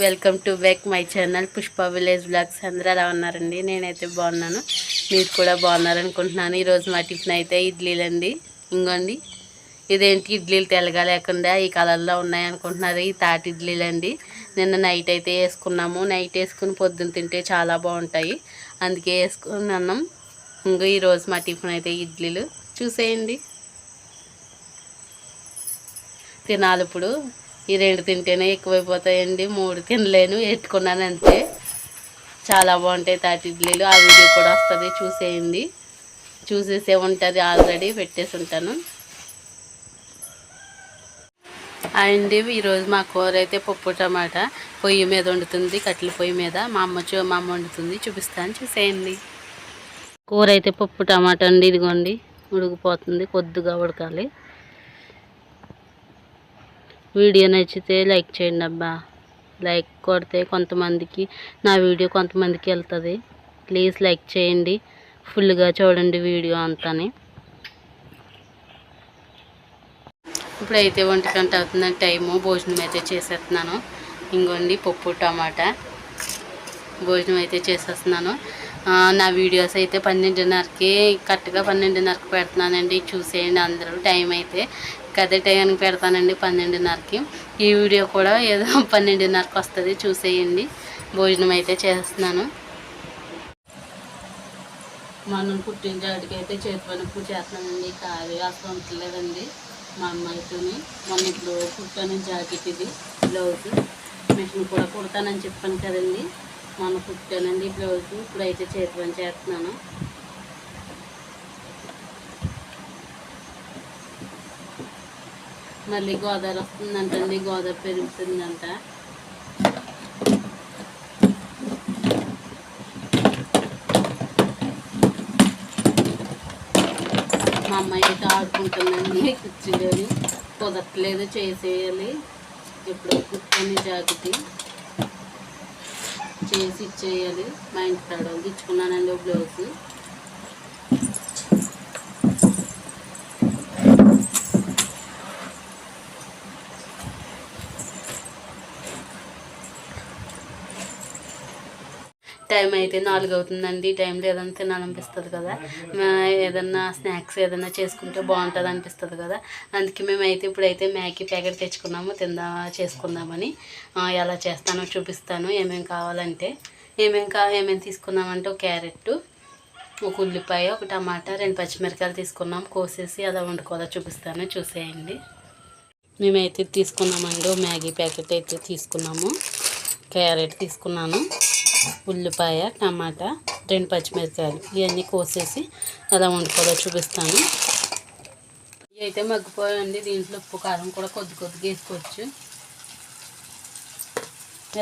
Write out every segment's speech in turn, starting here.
Welcome to back my channel Pushpa village blogs. అందరూ అలా ఉన్నారండి? నేనైతే బాగున్నాను. మీరు కూడా బాగున్నారనుకుంటున్నాను ఈరోజు మా టిఫిన్ అయితే ఇడ్లీలండి. ఇంకోండి ఇదేంటి? ఇడ్లీలు తెలగలేకుండా లేకుండా ఈ కలర్లో ఉన్నాయి అనుకుంటున్నారు. ఈ తాటి ఇడ్లీలండి. నిన్న నైట్ అయితే వేసుకున్నాము. నైట్ వేసుకుని పొద్దున్న తింటే చాలా బాగుంటాయి. అందుకే వేసుకుని అన్నాం. ఇంకో ఈరోజు మా టిఫిన్ అయితే ఇడ్లీలు. చూసేయండి. తినాలి ఇప్పుడు. ఈ రెండు తింటేనే ఎక్కువైపోతాయండి. మూడు తినలేను పెట్టుకున్నాను అంతే చాలా బాగుంటాయి తాటి ఇడ్లీలు. ఆ వీడియో కూడా వస్తుంది చూసేయండి. చూసేసే ఉంటుంది ఆల్రెడీ పెట్టేసి ఉంటాను. అండి ఈరోజు మా కూర అయితే పప్పు టమాటా. పొయ్యి మీద వండుతుంది కట్టెల పొయ్యి మీద. మా అమ్మ చూ మా అమ్మ వండుతుంది. చూపిస్తాను చూసేయండి. కూర అయితే పప్పు టమాటా అండి ఇదిగోండి. ఉడికిపోతుంది కొద్దిగా ఉడకాలి. వీడియో నచ్చితే లైక్ చేయండి అబ్బా. లైక్ కొడితే కొంతమందికి నా వీడియో కొంతమందికి వెళ్తుంది. ప్లీజ్ లైక్ చేయండి. ఫుల్గా చూడండి వీడియో అంతాని. ఇప్పుడైతే ఒంటి గంట అవుతుంది టైము. భోజనం అయితే చేసేస్తున్నాను. ఇంకోండి పప్పు టమాటా భోజనం అయితే చేసేస్తున్నాను. నా వీడియోస్ అయితే పన్నెండున్నరకి కరెక్ట్గా పన్నెండున్నరకి పెడుతున్నానండి. చూసేయండి అందరూ. టైం అయితే కదే టైంకి పెడతానండి పన్నెండున్నరకి. ఈ వీడియో కూడా ఏదో పన్నెండున్నరకు వస్తుంది చూసేయండి. భోజనం అయితే చేస్తున్నాను. మనం పుట్టిన జాడికి అయితే చేతి పని పూజ చేస్తున్నానండి కాదు అసలు ఉండలేదండి మా అమ్మాయితోని మొన్న ఇప్పుడు కుట్టాను జాకెట్ ఇది బ్లౌజ్. మిషన్ కూడా కుడతానని చెప్పాను కదండి. మొన్న కుట్టానండి బ్లౌజ్. ఇప్పుడైతే చేతి పని చేస్తున్నాను. మళ్ళీ గోదావరి వస్తుందంటండి గోదావరి పెరుగుతుందంట. మా అమ్మాయి అయితే ఆడుకుంటుందండి కూర్చుని కుదరట్లేదు చేసేయాలి. ఎప్పుడు కూర్చొని జాకెట్ చేసి ఇచ్చేయాలి. మా ఇంటి కాడ ఇచ్చుకున్నానండి బ్లౌజ్. టైం అయితే నాలుగు అవుతుందండి ఈ టైంలో ఏదైనా తినాలనిపిస్తుంది కదా. మా ఏదన్నా స్నాక్స్ ఏదైనా చేసుకుంటే బాగుంటుంది అనిపిస్తుంది కదా. అందుకే మేమైతే ఇప్పుడైతే మ్యాగీ ప్యాకెట్ తెచ్చుకున్నాము. తిందా చేసుకుందామని. ఎలా చేస్తానో చూపిస్తాను. ఏమేమి కావాలంటే ఏమేమి కా ఏమేమి తీసుకున్నామంటే ఒక క్యారెట్ ఒక ఉల్లిపాయ ఒక టమాటా రెండు పచ్చిమిరకాయలు తీసుకున్నాం. కోసేసి అలా వండుకోదా చూపిస్తాను. చూసేయండి. మేమైతే తీసుకున్నామండి. మ్యాగీ ప్యాకెట్ అయితే తీసుకున్నాము. క్యారెట్ తీసుకున్నాను. ఉల్లిపాయ టమాటా రెండు పచ్చిమిరకాయలు ఇవన్నీ కోసేసి ఎలా వండుకోవాలో చూపిస్తాను. ఇవి అయితే మగ్గిపోయండి దీంట్లో ఉప్పు కారం కూడా కొద్ది కొద్దిగా వేసుకోవచ్చు.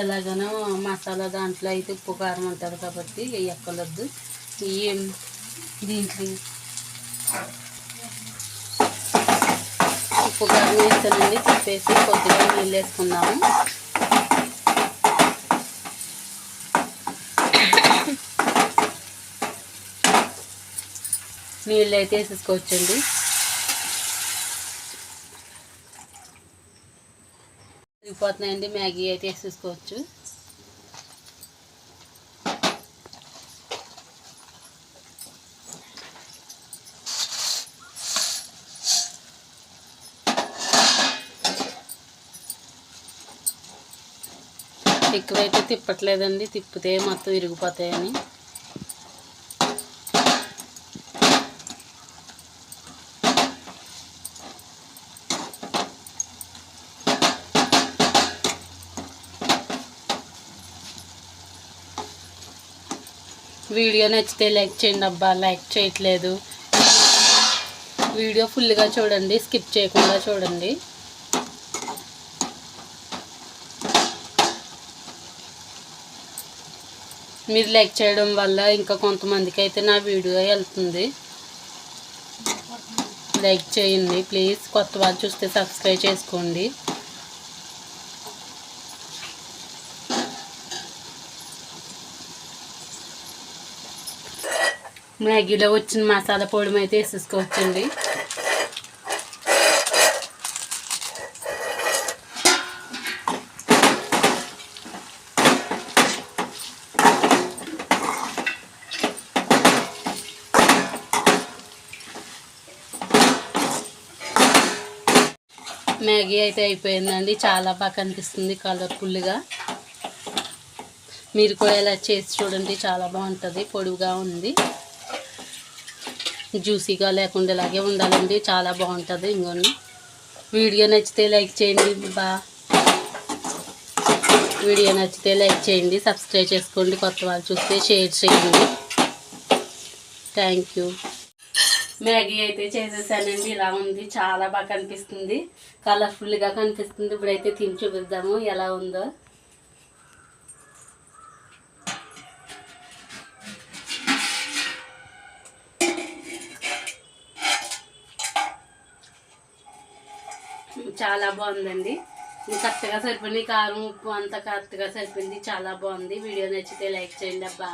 ఎలాగనో మసాలా దాంట్లో అయితే ఉప్పు కారం ఉంటుంది కాబట్టి ఇవి ఎక్కలొద్దు ఇవి దీంట్లో ఉప్పు కారం వేస్తానండి తిప్పేసి కొద్దిగా నీళ్ళు వేసుకుందాము. నీళ్ళు అయితే వేసేసుకోవచ్చండి. సరిపోతున్నాయండి మ్యాగీ అయితే వేసేసుకోవచ్చు. ఎక్కువైతే తిప్పట్లేదండి తిప్పితే మొత్తం విరిగిపోతాయని. వీడియో నచ్చితే లైక్ చేయండి అబ్బా లైక్ చేయట్లేదు. వీడియో ఫుల్గా చూడండి స్కిప్ చేయకుండా చూడండి. మీరు లైక్ చేయడం వల్ల ఇంకా కొంతమందికి అయితే నా వీడియో వెళ్తుంది. లైక్ చేయండి ప్లీజ్. కొత్త వాళ్ళు చూస్తే సబ్స్క్రైబ్ చేసుకోండి. మ్యాగీలో వచ్చిన మసాలా పొడి అయితే వేసేసుకోవచ్చండి. మ్యాగీ అయితే అయిపోయిందండి. చాలా బాగా కనిపిస్తుంది కలర్ఫుల్గా. మీరు కూడా ఇలా చేసి చూడండి చాలా బాగుంటుంది పొడువుగా ఉంది. జ్యూసీగా లేకుండా ఇలాగే ఉండాలండి. చాలా బాగుంటుంది. ఇంకొన్ని వీడియో నచ్చితే లైక్ చేయండి. బా. వీడియో నచ్చితే లైక్ చేయండి. సబ్స్క్రైబ్ చేసుకోండి. కొత్త వాళ్ళు చూస్తే షేర్ చేయండి. Thank you. మ్యాగీ అయితే చేసేసానండి. ఇలా ఉంది. చాలా బాగా కనిపిస్తుంది. కలర్ఫుల్గా కనిపిస్తుంది. ఇప్పుడైతే తిని చూపిద్దాము ఎలా ఉందో. చాలా బాగుందండి. కరెక్ట్గా సరిపోయింది. కారం ఉప్పు అంతా కరెక్ట్గా సరిపోయింది. చాలా బాగుంది. వీడియో నచ్చితే లైక్ చేయండి అబ్బా.